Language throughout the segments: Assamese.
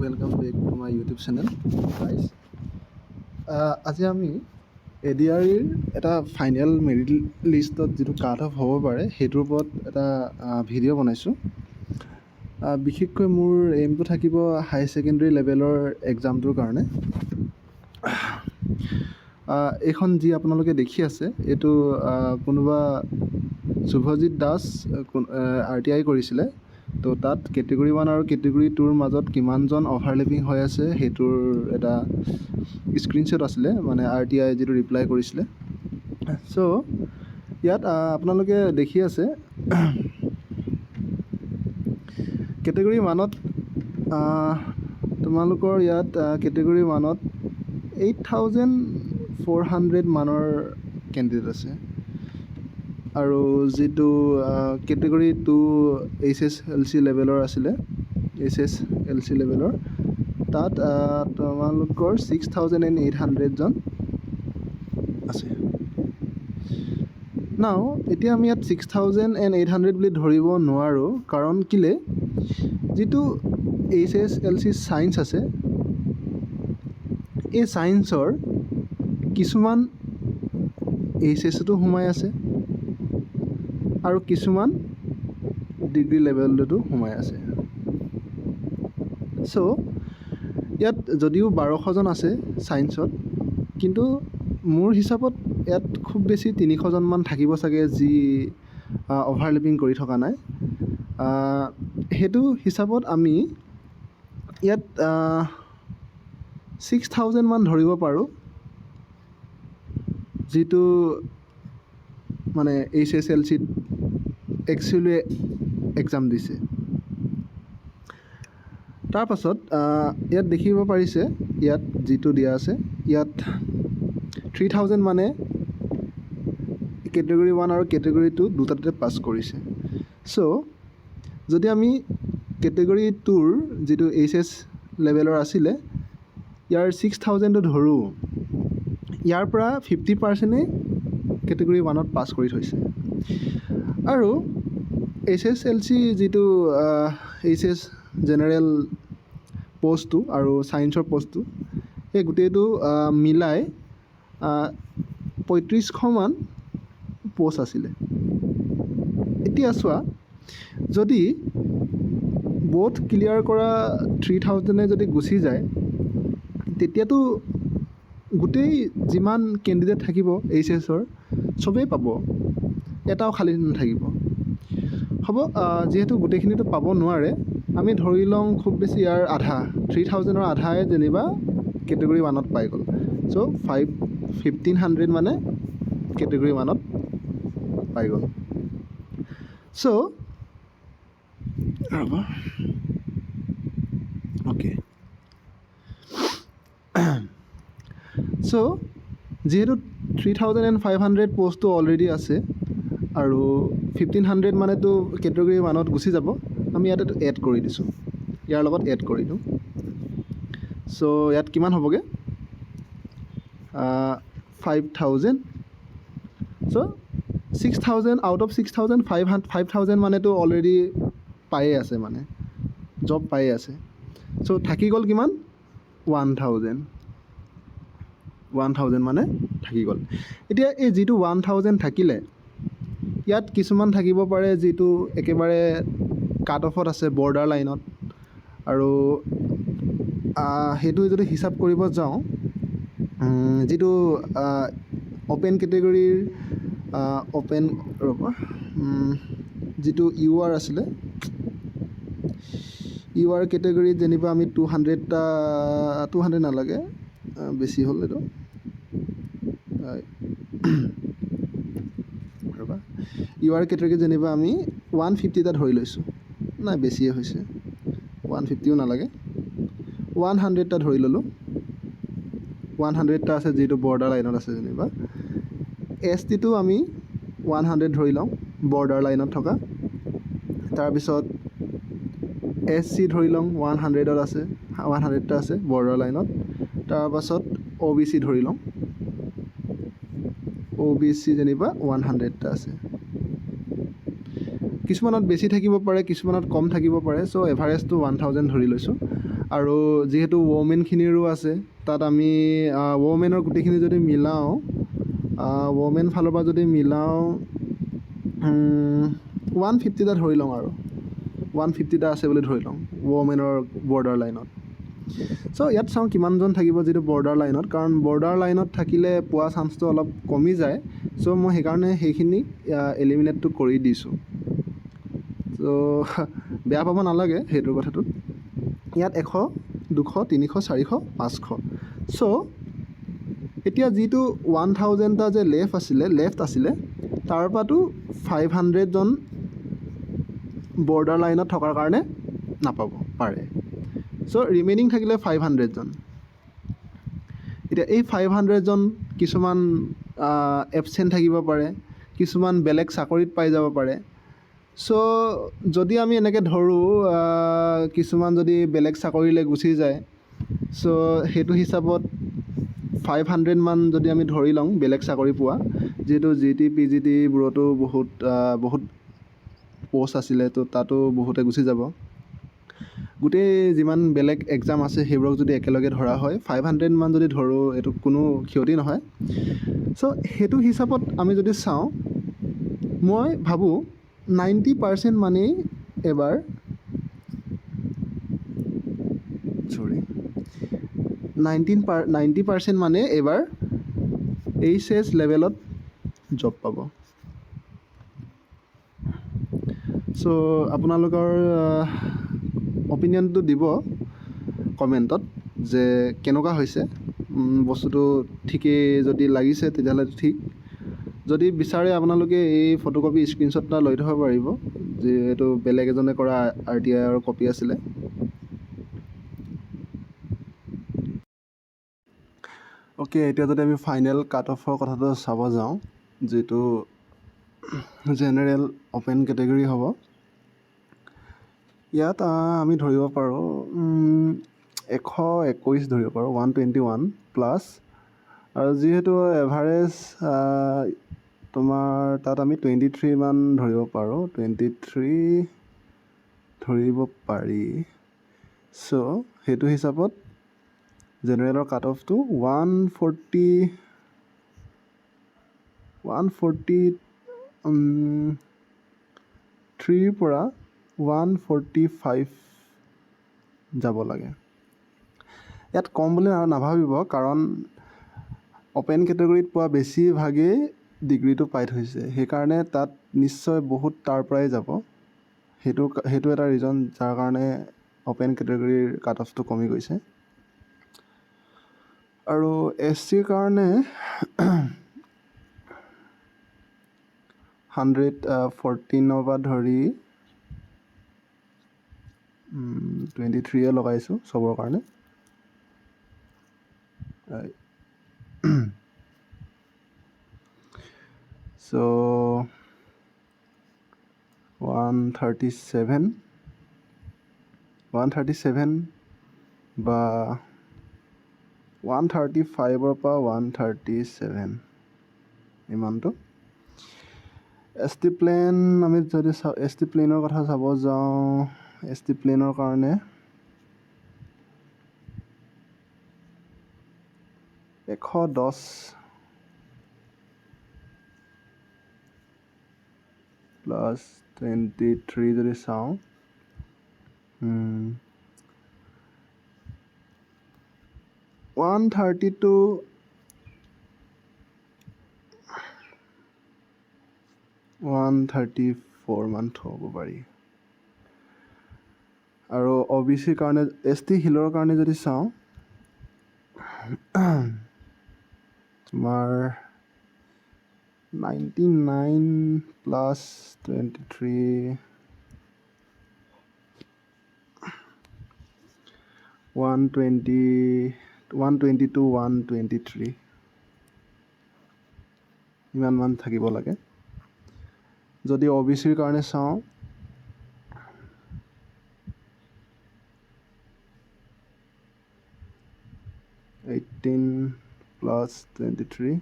Welcome back to my YouTube channel guys আজি আমি এ ডি আৰ ইৰ এটা ফাইনেল মেৰিট লিষ্টত যিটো কাট অফ হ'ব পাৰে, সেইটোৰ ওপৰত এটা ভিডিঅ' বনাইছোঁ। বিশেষকৈ মোৰ এইমটো থাকিব হাই ছেকেণ্ডেৰী লেভেলৰ এক্সামটোৰ কাৰণে। এইখন যি আপোনালোকে দেখি আছে, এইটো কোনোবা Subhajit Das R T I কৰিছিলে। তো তাত কেটেগৰী ওৱান আৰু কেটেগৰী টুৰ মাজত কিমানজন অভাৰলেপিং হৈ আছে সেইটোৰ এটা স্ক্ৰীনশ্বট আছিলে মানে আৰ টি আই যিটো ৰিপ্লাই কৰিছিলে। চ' ইয়াত আপোনালোকে দেখি আছে কেটেগৰী ওৱানত তোমালোকৰ ইয়াত কেটেগৰী ওৱানত এইট থাউজেণ্ড ফ'ৰ হাণ্ড্ৰেড মানৰ কেণ্ডিডেট আছে। আৰু যিটো category two H S L C লেভেলৰ আছিলে এইচ এছ এল চি লেভেলৰ তাত তোমালোকৰ ছিক্স থাউজেণ্ড এণ্ড এইট হাণ্ড্ৰেডজন আছে। নাও এতিয়া আমি ইয়াত six thousand and eight hundred বুলি ধৰিব নোৱাৰোঁ, কাৰণ কেলৈ, যিটো H S L C science আছে, এই ছায়েন্সৰ কিছুমান এইচ এছতো সোমাই আছে। আৰু কিছুমান ডিগ্ৰী লেভেলতো সোমাই আছে। চ' ইয়াত যদিও বাৰশজন আছে ছায়েন্সত কিন্তু মোৰ হিচাপত ইয়াত খুব বেছি তিনিশজনমান থাকিব চাগে যি অভাৰলেপিং কৰি থকা নাই। সেইটো হিচাপত আমি ইয়াত ছিক্স থাউজেণ্ডমান ধৰিব পাৰোঁ। যিটো মানে এইচ এছ এল চিত একচুৱেলি এক্সাম দিছে। তাৰপাছত ইয়াত দেখিব পাৰিছে, ইয়াত যিটো দিয়া আছে, ইয়াত থ্ৰী থাউজেণ্ড মানে কেটেগৰী ওৱান আৰু কেটেগৰী টু দুটাতে পাছ কৰিছে। চ' যদি আমি কেটেগৰী টুৰ যিটো এইচ এছ লেভেলৰ আছিলে, ইয়াৰ ছিক্স থাউজেণ্ডটো ধৰোঁ, ইয়াৰ পৰা ফিফটি পাৰ্চেণ্টেই কেটেগৰী ওৱানত পাছ কৰি থৈছে। আৰু এইচ এছ এল চি যিটো এইচ এছ জেনেৰেল পষ্টটো আৰু ছায়েন্সৰ পষ্টটো সেই গোটেইটো মিলাই পঁয়ত্ৰিছশমান পষ্ট আছিলে। এতিয়া চোৱা যদি ব'থ ক্লিয়াৰ কৰা থ্ৰী থাউজেণ্ডে যদি গুচি যায় তেতিয়াতো গোটেই যিমান কেণ্ডিডেট থাকিব এইচ এছৰ চবেই পাব এটাও খালী নাথাকিব। হ'ব যিহেতু গোটেইখিনিতো পাব নোৱাৰে আমি ধৰি লওঁ খুব বেছি ইয়াৰ আধা থ্ৰী থাউজেণ্ডৰ আধাই যেনিবা কেটেগৰী ওৱানত পাই গ'ল। চ' ফাইভ ফিফটিন হাণ্ড্ৰেড মানে কেটেগৰী ওৱানত পাই গ'ল। চ' ৰ'ব। অ'কে চ' যিহেতু three thousand and five hundred পষ্টটো already আছে। আৰু ফিফটিন হাণ্ড্ৰেড মানেতো কেটেগৰী ওৱানত গুচি যাব। আমি ইয়াতে এড কৰি দিছোঁ। ইয়াৰ লগত এড কৰি দিওঁ। চ' ইয়াত কিমান হ'বগৈ? Five thousand so' six thousand out of six thousand five হান ফাইভ থাউজেণ্ড মানেতো অলৰেডি পায়ে আছে মানে। জব পায়ে আছে। চ' থাকি গ'ল কিমান? ওৱান থাউজেণ্ড ওৱান থাউজেণ্ড মানে থাকি গ'ল। এতিয়া এই যিটো ওৱান থাউজেণ্ড থাকিলে, ইয়াত কিছুমান থাকিব পাৰে যিটো একেবাৰে কাট অফত আছে বৰ্ডাৰ লাইনত আৰু সেইটো যদি হিচাপ কৰিব যাওঁ যিটো অ'পেন কেটেগৰীৰ অ'পেন ৰ'ব যিটো ইউ আৰ আছিলে ইউ আৰ কেটেগৰীত যেনিবা আমি টু হাণ্ড্ৰেডটা টু হাণ্ড্ৰেড নালাগে। বেছি হ'ল এইটো। ৰ'বা ইউ আৰ যেনিবা আমি ওৱান ফিফটিটা ধৰি লৈছোঁ। নাই, বেছিয়ে হৈছে। ওৱান ফিফটিও নালাগে। ওৱান হাণ্ড্ৰেডটা ধৰি ল'লোঁ। ওৱান হাণ্ড্ৰেডটা আছে যিটো বৰ্ডাৰ লাইনত আছে যেনিবা। এছ টিটো আমি ওৱান হাণ্ড্ৰেড ধৰি লওঁ বৰ্ডাৰ লাইনত থকা। তাৰপিছত এছ চি ধৰি লওঁ ওৱান হাণ্ড্ৰেডত আছে ওৱান হাণ্ড্ৰেডটা আছে বৰ্ডাৰ লাইনত তাৰপাছত অ' বি চি ধৰি লওঁ। অ' বি চি যেনিবা ওৱান হাণ্ড্ৰেডটা আছে। কিছুমানত বেছি থাকিব পাৰে কিছুমানত কম থাকিব পাৰে চ' এভাৰেজটো ওৱান থাউজেণ্ড ধৰি লৈছোঁ। আৰু যিহেতু ৱমেনখিনিৰো আছে তাত আমি ৱমেনৰ গোটেইখিনি যদি মিলাওঁ ৱমেন ফালৰ পৰা যদি মিলাওঁ ওৱান ফিফটিটা ধৰি লওঁ আৰু। ওৱান ফিফটিটা আছে বুলি ধৰি লওঁ ৱমেনৰ বৰ্ডাৰ লাইনত চ' ইয়াত চাওঁ কিমানজন থাকিব যিটো বৰ্ডাৰ লাইনত কাৰণ বৰ্ডাৰ লাইনত থাকিলে পোৱা চান্সটো অলপ কমি যায়। চ' মই সেইকাৰণে সেইখিনি এলিমিনেটটো কৰি দিছোঁ। চ' বেয়া পাব নালাগে সেইটো কথাটোত। ইয়াত এশ দুশ তিনিশ চাৰিশ পাঁচশ। চ' এতিয়া যিটো ওৱান থাউজেণ্ডটা যে লেফ্ট আছিলে লেফ্ট আছিলে তাৰ পৰাতো ফাইভ হাণ্ড্ৰেডজন বৰ্ডাৰ লাইনত থকাৰ কাৰণে নাপাব পাৰে। চ' ৰিমেইনিং থাকিলে ফাইভ হাণ্ড্ৰেডজন এতিয়া এই ফাইভ হাণ্ড্ৰেডজন কিছুমান এবচেণ্ট থাকিব পাৰে কিছুমান বেলেগ চাকৰিত পাই যাব পাৰে। চ' যদি আমি এনেকৈ ধৰোঁ কিছুমান যদি বেলেগ চাকৰিলৈ গুচি যায় চ' সেইটো হিচাপত ফাইভ হাণ্ড্ৰেডমান যদি আমি ধৰি লওঁ বেলেগ চাকৰি পোৱা যিহেতু জি টি পি জি টিবোৰতো বহুত বহুত প'ষ্ট আছিলে তো তাতো বহুতে গুচি যাব। গোটেই যিমান বেলেগ এক্সাম আছে সেইবোৰক যদি একেলগে ধৰা হয় ফাইভ হাণ্ড্ৰেডমান যদি ধৰোঁ এইটো কোনো ক্ষতি নহয়। চ' সেইটো হিচাপত আমি যদি চাওঁ মই ভাবোঁ নাইণ্টি পাৰ্চেণ্ট মানেই এবাৰ চৰি নাইনটিন পাৰ নাইণ্টি পাৰ্চেণ্ট মানে এইবাৰ এইচ এছ লেভেলত জব পাব। চ' আপোনালোকৰ অপিনিয়নটো দিব কমেণ্টত যে কেনেকুৱা হৈছে। বস্তুটো ঠিকেই যদি লাগিছে তেতিয়াহ'লে ঠিক। যদি বিচাৰে আপোনালোকে এই ফটোকপি স্ক্ৰীণশ্বট এটা লৈ থ'ব পাৰিব যিহেতু বেলেগ এজনে কৰা আৰ টি আইৰ কপি আছিলে। অ'কে এতিয়া যদি আমি ফাইনেল কাট অফৰ কথাটো চাব যাওঁ যিটো জেনেৰেল অ'পেন কেটেগৰী হ'ব ইয়াত আমি ধৰিব পাৰোঁ এশ একৈছ ধৰিব পাৰোঁ ওৱান টুৱেণ্টি ওৱান প্লাছ। আৰু যিহেতু এভাৰেজ তোমাৰ তাত আমি টুৱেণ্টি থ্ৰীমান ধৰিব পাৰোঁ টুৱেণ্টি থ্ৰী ধৰিব পাৰি। চ' সেইটো হিচাপত জেনেৰেলৰ কাট অফটো ওৱান ফৰ্টি ওৱান ফৰ্টি থ্ৰীৰ পৰা ওৱান ফৰ্টি ফাইভ যাব লাগে। ইয়াত কম বুলি নাভাবিব কাৰণ অ'পেন কেটেগৰীত পোৱা বেছিভাগেই ডিগ্ৰীটো পাই থৈছে। সেইকাৰণে তাত নিশ্চয় বহুত তাৰ পৰাই যাব। সেইটো সেইটো এটা ৰিজন যাৰ কাৰণে অ'পেন কেটেগৰীৰ কাট অফটো কমি গৈছে। আৰু এছ চিৰ কাৰণে হাণ্ড্ৰেড ফৰ্টিনৰ পৰা ধৰি টুৱেণ্টি থ্ৰীয়ে লগাইছোঁ চবৰ কাৰণে। So' one thirty seven one thirty seven বা ওৱান থাৰ্টি ফাইভৰ পৰা ওৱান থাৰ্টি ছেভেন ইমানটো। এছ টি প্লেন আমি যদি চাওঁ এছ টি প্লেনৰ কথা চাব যাওঁ এছ টি প্লেনৰ কাৰণে এশ দহ প্লাছ টুৱেণ্টি থ্ৰী যদি চাওঁ one thirty two one thirty four মান থ'ব পাৰি আৰু অ' বি চিৰ কাৰণে এছ টি হিলৰ কাৰণে যদি চাওঁ, তোমাৰ ninety nine plus twenty three one twenty one twenty two one twenty three ইমানমান থাকিব লাগে। যদি অ' বি চিৰ কাৰণে চাওঁ 18 plus 23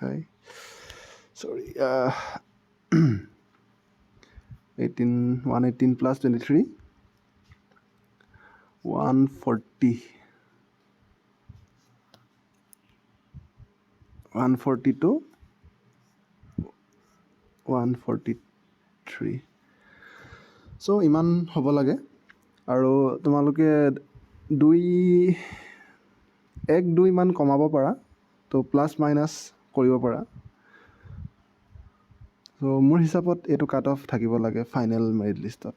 hi. Sorry uh, 18 118 plus 23 140 142 143 চ' ইমান হ'ব লাগে। আৰু তোমালোকে দুই এক দুইমান কমাব পাৰা। ত' প্লাছ মাইনাছ কৰিব পাৰা। চ' মোৰ হিচাপত এইটো কাট অফ থাকিব লাগে ফাইনেল মেৰিট লিষ্টত